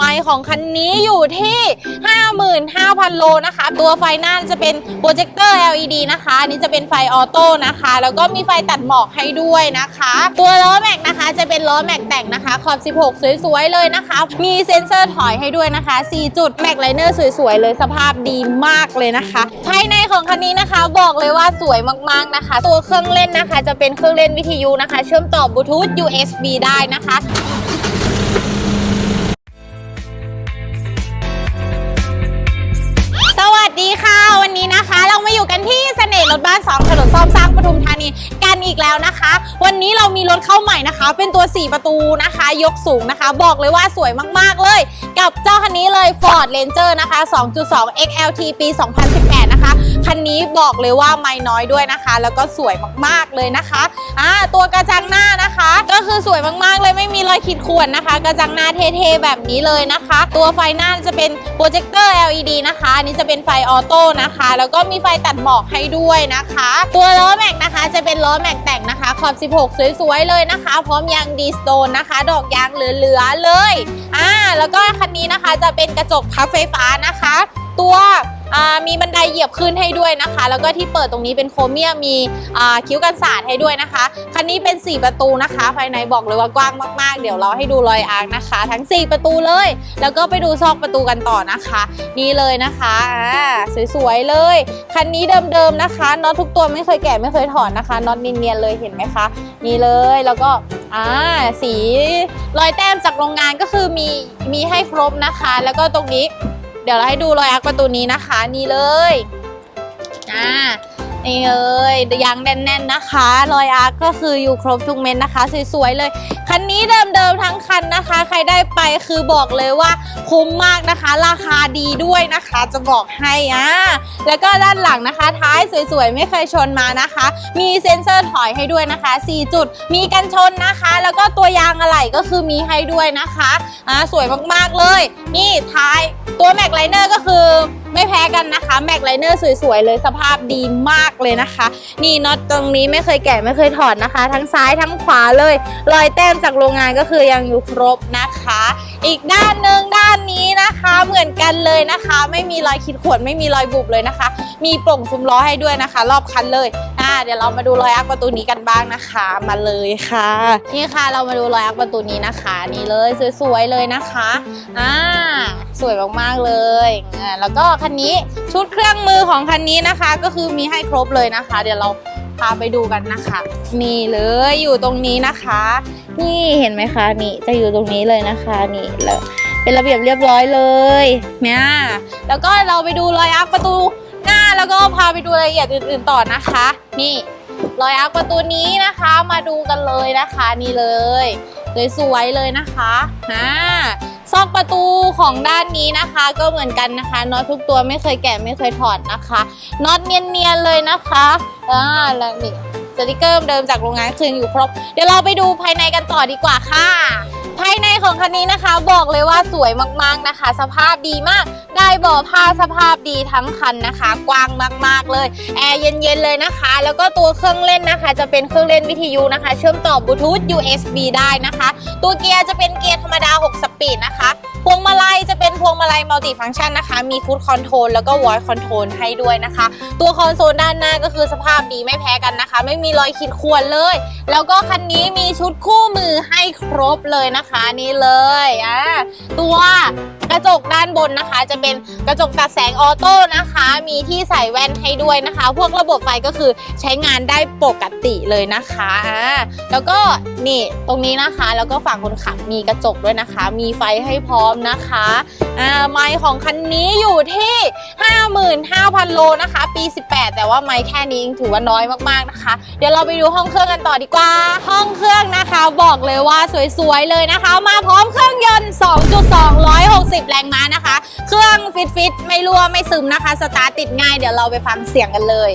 ไมล์ของคันนี้อยู่ที่ 55,000 โลนะคะ ตัวไฟหน้าจะเป็นโปรเจคเตอร์ LED นะคะ อันนี้จะเป็นไฟออโต้นะคะ แล้วก็มีไฟตัดหมอกให้ด้วยนะคะ ตัวล้อแม็กนะคะจะเป็นล้อแม็กแต่งนะคะ ขอบ 16 สวยๆ เลยนะคะ มีเซ็นเซอร์ถอยให้ด้วยนะคะ 4 จุด แม็กไลเนอร์สวยๆ เลยสภาพดีมากเลยนะคะ ภายในของคันนี้นะคะบอกเลยว่าสวยมากๆนะคะ ตัวเครื่องเล่นนะคะ จะเป็นเครื่องเล่นวิทยุนะคะ เชื่อมต่อบลูทูธ USB ได้นะคะ รถบ้าน2ถนนซ่อมสร้างปทุมธานีกันอีกแล้วนะคะ วันนี้เรามีรถเข้าใหม่นะคะ เป็นตัว 4 ประตูนะคะ ยกสูงนะคะ บอกเลยว่าสวยมากๆเลย กับเจ้าคันนี้เลย Ford Ranger นะคะ 2.2 XLT ปี 2018นะคะ คันนี้บอกเลยว่าไม่น้อยด้วยนะคะ แล้วก็สวยมากๆเลยนะคะอ่าตัวกระจังหน้านะคะ ก็คือสวยมากๆเลยไม่มีรอยขีดข่วนนะคะ กระจังหน้าเท่ๆแบบนี้เลยนะคะ ตัวไฟหน้าจะเป็นโปรเจคเตอร์ LED นะคะอันนี้จะเป็นไฟออโต้นะคะ แล้วก็มีไฟตัดหมอกให้ด้วยนะคะ ตัวล้อแม็กนะคะจะเป็นล้อแม็กแต่งนะคะขอบ 16 สวยๆเลยนะคะ พร้อมยางดีสโตนนะคะ ดอกยางเหลือๆเลยอ่าแล้วก็คันนี้นะคะจะเป็นกระจกพับไฟฟ้านะคะ ตัว มีบันไดเหยียบขึ้นให้ด้วยนะคะ แล้วก็ที่เปิดตรงนี้เป็นโครเมียมมีคิ้วกันสาดให้ด้วยนะคะ คันนี้เป็น 4 ประตูนะคะ ภายในบอกเลยว่ากว้างมากๆ เดี๋ยวเราให้ดูรอยอาร์คนะคะ ทั้ง 4 ประตูเลย แล้วก็ไปดูซอกประตูกันต่อนะคะ นี่เลยนะคะอ่าสวยๆเลย คันนี้เดิมๆนะคะน็อตทุกตัวไม่เคยแกะไม่เคยถอนนะคะน็อตเนียนๆเลยเห็นไหมคะนี่เลยแล้วก็อ่าสีรอยแต้มจากโรงงานก็คือมีมีให้ครบนะคะ แล้วก็ตรงนี้ เดี๋ยวเราให้ดูรอยอักประตูนี้นะคะ นี่เลยอ่านี่เลยยางแน่นๆนะคะ รอยอาร์ก็คืออยู่ครบทุกเม็ดนะคะ สวยๆเลย คันนี้เดิมๆทั้งคันนะคะ ใครได้ไปคือบอกเลยว่าคุ้มมากนะคะ ราคาดีด้วยนะคะ จะบอกให้อ่าแล้วก็ด้านหลังนะคะ ท้ายสวยๆ ไม่เคยชนมานะคะ มีเซ็นเซอร์ถอยให้ด้วยนะคะ 4 จุด มีกันชนนะคะ แล้วก็ตัวยางอะไหล่ก็คือมีให้ด้วยนะคะอ่าสวยมากๆเลย นี่ท้ายตัวแม็กไลเนอร์ก็คือไม่แพ้กันนะคะแม็กไลเนอร์สวยๆ เลยสภาพดีมากเลยนะคะ นี่น็อตตรงนี้ไม่เคยแกะไม่เคยถอดนะคะ ทั้งซ้ายทั้งขวาเลย รอยแต้มจากโรงงานก็คือยังอยู่ครบนะคะ อีกด้านหนึ่งด้านนี้นะคะเหมือนกันเลยนะคะ ไม่มีรอยขีดข่วนไม่มีรอยบุบเลยนะคะ มีโปร่งซุ้มล้อให้ด้วยนะคะ รอบคันเลยอ่าเดี๋ยวเรามาดูรอยอักประตูนี้กันบ้างนะคะ มาเลยค่ะ นี่ค่ะเรามาดูรอยอักประตูนี้นะคะ นี่เลยสวยๆเลยนะคะอ่าสวยมากๆเลยอ่าแล้วก็คันนี้ชุดเครื่องมือของคันนี้นะคะ ก็คือมีให้ครบเลยนะคะ เดี๋ยวเรา พาไปดูกันนะคะนี่เลยอยู่ตรงนี้นะคะ นี่เห็นไหมคะนี่จะอยู่ตรงนี้เลยนะคะนี่แล้วเป็นระเบียบเรียบร้อยเลยเนี่ยแล้วก็เราไปดูรอยอักประตูหน้าแล้วก็พาไปดูรายละเอียดอื่น ๆ ต่อนะคะ นี่รอยอักประตูนี้นะคะมาดูกันเลยนะคะนี่เลยสวยๆเลยนะคะอ่า ซอกประตูของด้านนี้นะคะ ก็เหมือนกันนะคะน็อตทุกตัวไม่เคยแกะไม่เคยถอดนะคะน็อตเนียนๆเลยนะคะอ่าแล้วนี่สติกเกอร์เดิมจากโรงงานคืนอยู่ครบ เดี๋ยวเราไปดูภายในกันต่อดีกว่าค่ะ ภายในของคันนี้นะคะ บอกเลยว่าสวยมากๆนะคะ สภาพดีมาก ได้เบาะผ้าสภาพดีทั้งคันนะคะ กว้างมากๆเลยแอร์เย็นๆเลยนะคะ แล้วก็ตัวเครื่องเล่นนะคะ จะเป็นเครื่องเล่นวิทยุนะคะ เชื่อมต่อบลูทูธ USB ได้นะคะ ตัวเกียร์จะเป็นเกียร์ธรรมดา 6 สปีดนะคะ พวงมาลัยจะเป็นพวงมาลัยมัลติฟังก์ชันนะคะ มีฟูดคอนโทรลแล้วก็วอยคอนโทรลให้ด้วยนะคะ ตัวคอนโซลด้านหน้าก็คือสภาพดีไม่แพ้กันนะคะ ไม่มีรอยขีดข่วนเลย แล้วก็คันนี้มีชุดคู่มือให้ครบเลยนะคะนี่เลยอ่าตัวกระจกด้านบนนะคะ จะเป็นกระจกตัดแสงออโต้นะคะ มีที่ใส่แว่นให้ด้วยนะคะ พวกระบบไฟก็คือใช้งานได้ปกติเลยนะคะอ่าแล้วก็นี่ตรงนี้นะคะ แล้วก็ฝั่งคนขับมีกระจกด้วยนะคะ มีไฟให้พร้อมนะคะอ่าไมล์ของคันนี้อยู่ที่ 55,000 โลนะคะ ปี 18 แต่ว่าไมล์แค่นี้ถือว่าน้อยมากๆนะคะ เดี๋ยวเราไปดูห้องเครื่องกันต่อดีกว่า ห้องเครื่องนะคะ บอกเลยว่าสวยๆเลยนะคะ มาพร้อมเครื่องยนต์ 2.2 160 แรงม้านะคะ เครื่องฟิตๆไม่รั่วไม่ซึมนะคะ สตาร์ทติดง่ายเดี๋ยวเราไปฟังเสียงกันเลย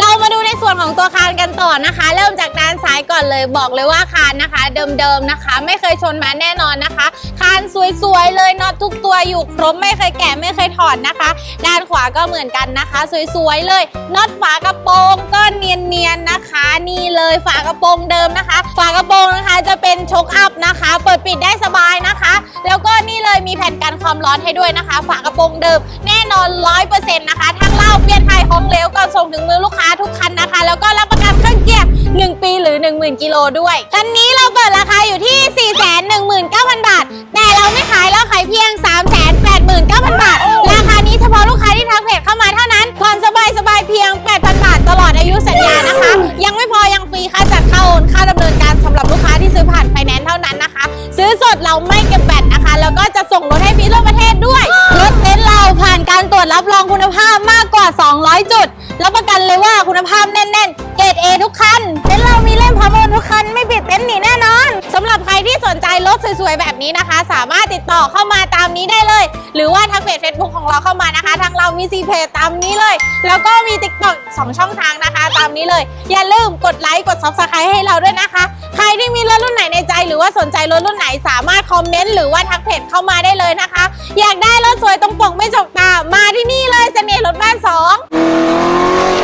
เรามาดูในส่วนของตัว กันต่อนะคะ เริ่มจากด้านซ้ายก่อนเลยบอกเลยว่าคานนะคะ เดิมๆนะคะ ไม่เคยชนมาแน่นอนนะคะ คานสวยๆเลยน็อตทุกตัวอยู่ครบไม่เคยแกะไม่เคยถอดนะคะ ด้านขวาก็เหมือนกันนะคะ สวยๆเลยน็อตฝากระโปรงก็เนียนๆนะคะ นี่เลยฝากระโปรงเดิมนะคะ ฝากระโปรงนะคะจะเป็นชกอัพนะคะ เปิดปิดได้สบายนะคะ แล้วก็นี่เลยมีแผ่นกันความร้อนให้ด้วยนะคะ ฝากระโปรงเดิมแน่นอน 100%นะคะทั้งเล่าเปลี่ยนไทยของเหลวก่อนส่งถึงมือลูกค้าทุกคันนะคะ แล้วก็รับ 1 ปีหรือ 10,000 กิโลด้วยคันนี้เราเปิดราคาอยู่ที่ 419,000 บาท แต่เราไม่ขายเราขายเพียง 389,000 บาท ราคานี้เฉพาะลูกค้าที่ทักเพจเข้ามาเท่านั้นผ่อนสบายสบายเพียง 8,000 บาท ตลอดอายุสัญญานะคะ ยังไม่พอยังฟรีค่าจัดค่าโอนค่าดำเนินการสำหรับลูกค้าที่ซื้อผ่านไฟแนนซ์เท่านั้นนะคะ ซื้อสดเราไม่เก็บแบตนะคะ แล้วก็จะส่งรถให้ฟรีทั่วประเทศด้วยรถเต็นเราผ่านการตรวจรับรองคุณภาพมากกว่า 200 จุด รับประกันเลยว่าคุณภาพแน่นๆ เกรด A ทุกคันเต็นท์เรามีเล่มพร้อมโอนทุกคัน ไม่ปิดเต็นท์หนีแน่นอนสำหรับใครที่สนใจรถสวยๆ แบบนี้นะคะ สามารถติดต่อเข้ามาตามนี้ได้เลย หรือว่าทางเพจ Facebook ของเราเข้ามานะคะ ทางเรามีซีเพจตามนี้เลย แล้วก็มี TikTok สองช่องทางนะคะ ตามนี้เลย อย่าลืมกดไลค์กด Subscribe ให้เราด้วยนะคะ ใครที่มีรถรุ่นไหนในใจ หรือว่าสนใจรถรุ่นไหนสามารถคอมเมนต์หรือว่าทักเพจเข้ามาได้เลยนะคะ อยากได้รถสวยตรงปกไม่จกตามาที่นี่เลยเสน่ห์รถบ้านสอง Oh!